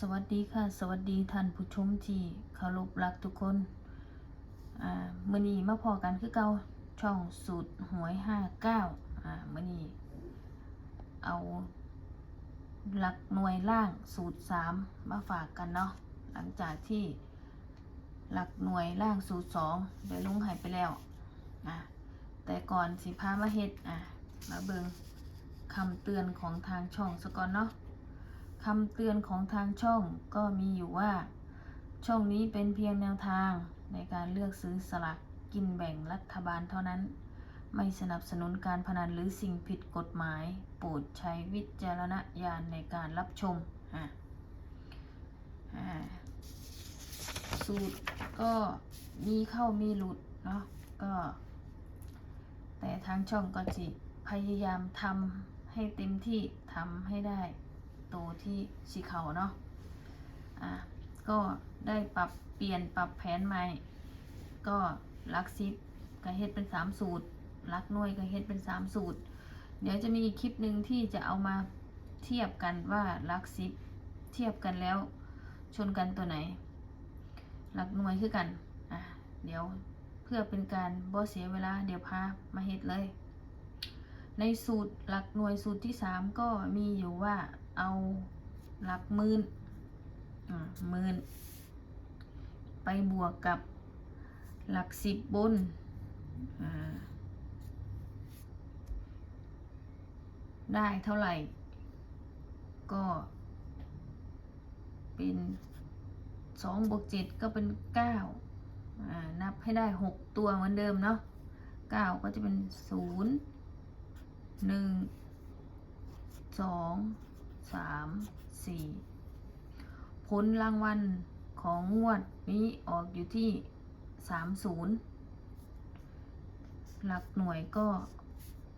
สวัสดีค่ะ สวัสดีท่านผู้ชมที่เคารพรักทุกคนอ่ามื้อนี้มาพอกันคือเก่าช่องสูตรหวยห้าเก้าอ่ามื้อนี้เอาหลักหน่วยล่างสูตรสามมาฝากกันเนาะหลังจากที่หลักหน่วยล่างสูตรสองได้ลุงหายไปแล้วอะแต่ก่อนสิพามาเฮ็ดอะมาเบิงคำเตือนของทางช่องสก่อนเนาะ คำเตือนของทางช่องก็มีอยู่ว่า ช่องนี้เป็นเพียงแนวทางในการเลือกซื้อสลากกินแบ่งรัฐบาลเท่านั้น ไม่สนับสนุนการพนันหรือสิ่งผิดกฎหมาย โปรดใช้วิจารณญาณในการรับชมอะสูตรก็มีเข้ามีหลุดเนาะก็ แต่ทางช่องก็จิพยายามทำให้เต็มที่ทำให้ได้ ตัวที่สีเขาเนาะอะก็ได้ปรับเปลี่ยนปรับแผนใหม่ ก็ลักซิปก็เฮ็ดเป็นสามสูตรลักหน่วยก็เฮ็ดเป็นสามสูตร เดี๋ยวจะมีอีกคลิปหนึ่งที่จะเอามาเทียบกันว่าลักซิปเทียบกันแล้วชนกันตัวไหนลักหน่วยคือกันอะเดี๋ยวเพื่อเป็นการบ่เสียเวลาเดี๋ยวพามาเฮ็ดเลย ในสูตรหลักหน่วยสูตรที่สามก็มีอยู่ว่า เอาหลักหมื่นหมื่นไปบวกกับหลักสิบบนได้เท่าไหร่ ก็เป็นสองบวกเจ็ดก็เป็นเก้านับให้ได้หกตัวเหมือนเดิมเนาะเก้าก็จะเป็นศูนย์หนึ่งสอง สามสี่ผลรางวัลของงวดนี้ออกอยู่ที่สามศูนย์หลักหน่วยก็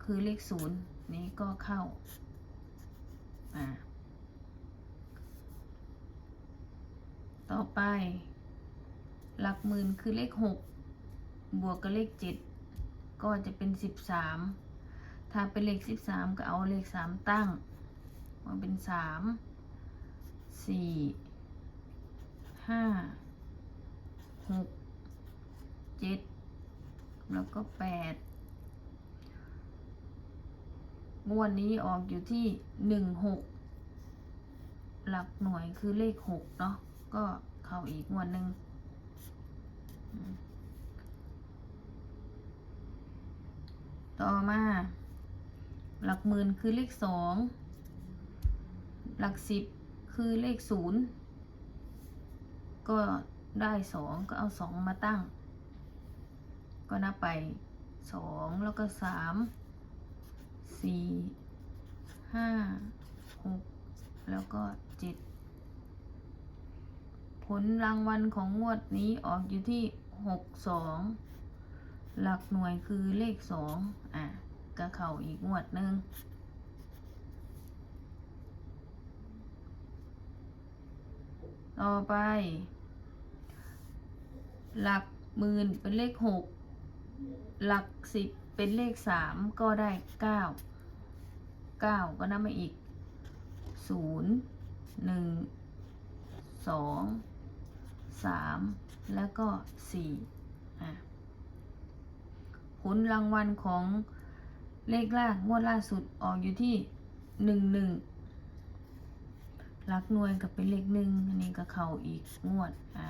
คือเลขศูนย์นี้ก็เข้าอ่าต่อไป หลักหมื่นคือเลขหกบวกกับเลขเจ็ดก็จะเป็นสิบสามถ้าเป็นเลขสิบสามก็เอาเลขสามตั้ง มันเป็นสามสี่ห้าหกเจ็ดแล้วก็แปดงวดนี้ออกอยู่ที่หนึ่งหกหลักหน่วยคือเลขหกเนาะก็เข้าอีกงวดหนึ่งต่อมา หลักหมื่นคือเลขสอง หลักสิบคือเลขศูนย์ก็ได้สองก็เอาสองมาตั้ง ก็นับไปสองแล้วก็สามสี่ห้าหกแล้วก็เจ็ดผลรางวัลของงวดนี้ออกอยู่ที่หกสองหลักหน่วยคือเลขสองอะก็เข้าอีกงวดหนึ่ง ต่อไป หลักหมื่นเป็นเลขหกหลักสิบเป็นเลขสามก็ได้เก้าเก้าก็นับมาอีกศูนย์หนึ่งสองสามแล้วก็สี่อะผลรางวัลของเลขล่างงวดล่าสุดออกอยู่ที่หนึ่งหนึ่ง ลักหน่วยกับเป็นเลขหนึ่งอันนี้ก็เข้าอีกงวดอ่า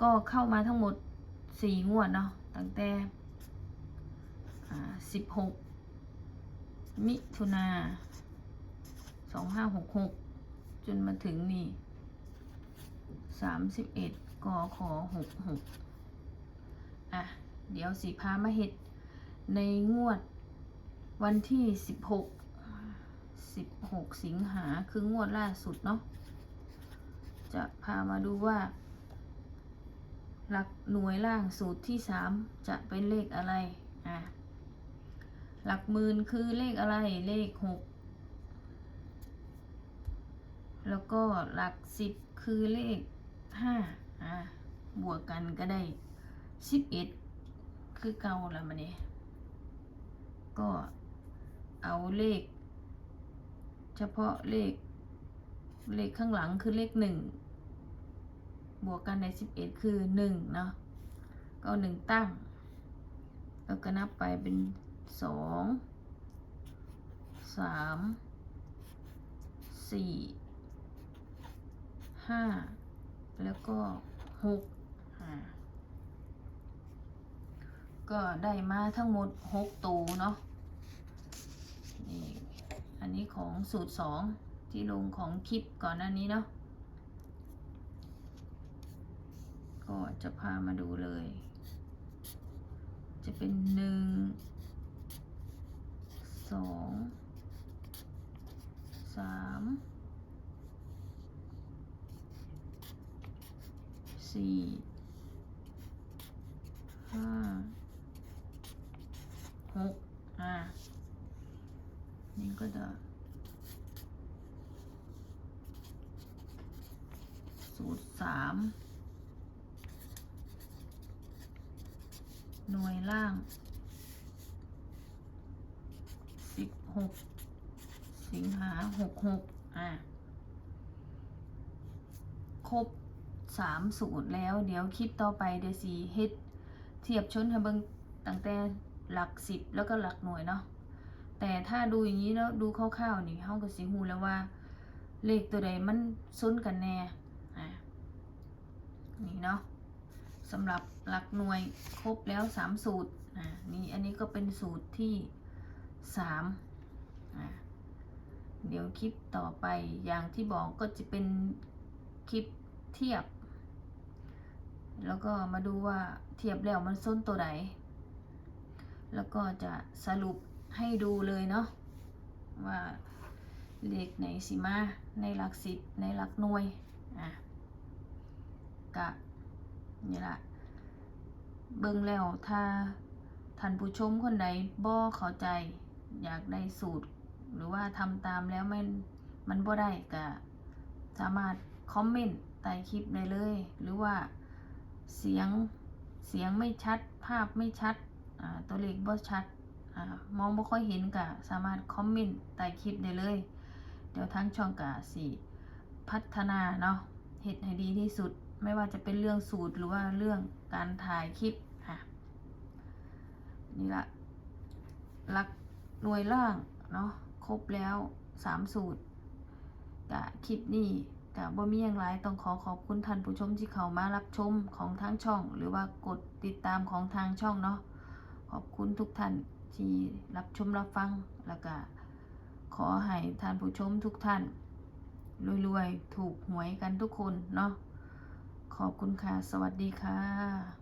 ก็เข้ามาทั้งหมดสี่งวดเนาะตั้งแต่อ่าสิบหกมิถุนาสองห้าหกหกจนมาถึงนี่สามสิบเอ็ดกขอหกหกอะ เดี๋ยวสีพามาเห็ดในงวดวันที่สิบหก สิบหกสิงหาคืองวดล่าสุดเนาะจะพามาดูว่า หลักหน่วยล่างสูตรที่สามจะเป็นเลขอะไรอะหลักหมื่นคือเลขอะไรเลขหกแล้วก็หลักสิบคือเลขห้าอะบวกกันก็ได้สิบเอ็ดคือเก่าล้วมันนี่ก็เอาเลข เฉพาะเลข เลขข้างหลังคือเลขหนึ่งบวกกันในสิบเอ็ดคือหนึ่งเนาะก็หนึ่งตั้ง แล้วก็นับไปเป็นสองสามสี่ห้าแล้วก็หกก็ได้มาทั้งหมดหกตูเนาะ อันนี้ของสูตรสองที่ลงของคลิปก่อนหน้านี้เนาะก็จะพามาดูเลย จะเป็นหนึ่งสองสามสี่ห้าหกอ่า นี่ ก็จะสูตรสามหน่วยล่างสิบหกสิงหาหกหกอะ ครบสามสูตรแล้วเดี๋ยวคลิปต่อไปเดี๋ยวสีเฮ็ดเทียบชนให้เบิ่งตั้งแต่หลักสิบแล้วก็หลักหน่วยเนาะ แต่ถ้าดูอย่างนี้แล้วดูคร่าวๆนี่เฮาก็สิฮู้แล้วว่า เลขตัวใดมันซ้นกันแน่อะนี่เนาะสำหรับหลักหน่วยครบแล้วสามสูตรอะนี่อันนี้ก็เป็นสูตรที่สามอะเดี๋ยวคลิปต่อไปอย่างที่บอกก็จะเป็นคลิปเทียบ แล้วก็มาดูว่าเทียบแล้วมันส้นตัวไหนแล้วก็จะสรุป ให้ดูเลยเนาะว่าเลขไหนสิมาในหลักสิบในหลักหน่วยอะกะนี่ละเบิ่งแล้วถ้าท่านผู้ชมคนใดบ่เข้าใจ อยากได้สูตร หรือว่าทำตามแล้วมันมันบ่ได้ก็สามารถคอมเมนต์ใต้คลิปได้เลย หรือว่าเสียงเสียงไม่ชัดภาพไม่ชัดตัวเลขบ่ชัด มองบ่ค่อยเห็นก็สามารถคอมเมนต์ใต้คลิปได้เลย เดี๋ยวทั้งช่องกะสิพัฒนาเนาะเฮ็ดให้ดีที่สุด ไม่ว่าจะเป็นเรื่องสูตรหรือว่าเรื่องการถ่ายคลิปค่ะ นี่ละหลักหน่วยล่างเนาะครบแล้วสามสูตรกะคลิปนี้กะบ่มีอย่างไรต้องขอขอบคุณท่านผู้ชมที่เข้ามารับชมของทางช่อง หรือว่ากดติดตามของทางช่องเนาะขอบคุณทุกท่าน ที่รับชมรับฟัง แล้วก็ขอให้ท่านผู้ชมทุกท่านรวยๆ ถูกหวยกันทุกคนเนาะขอบคุณค่ะ สวัสดีค่ะ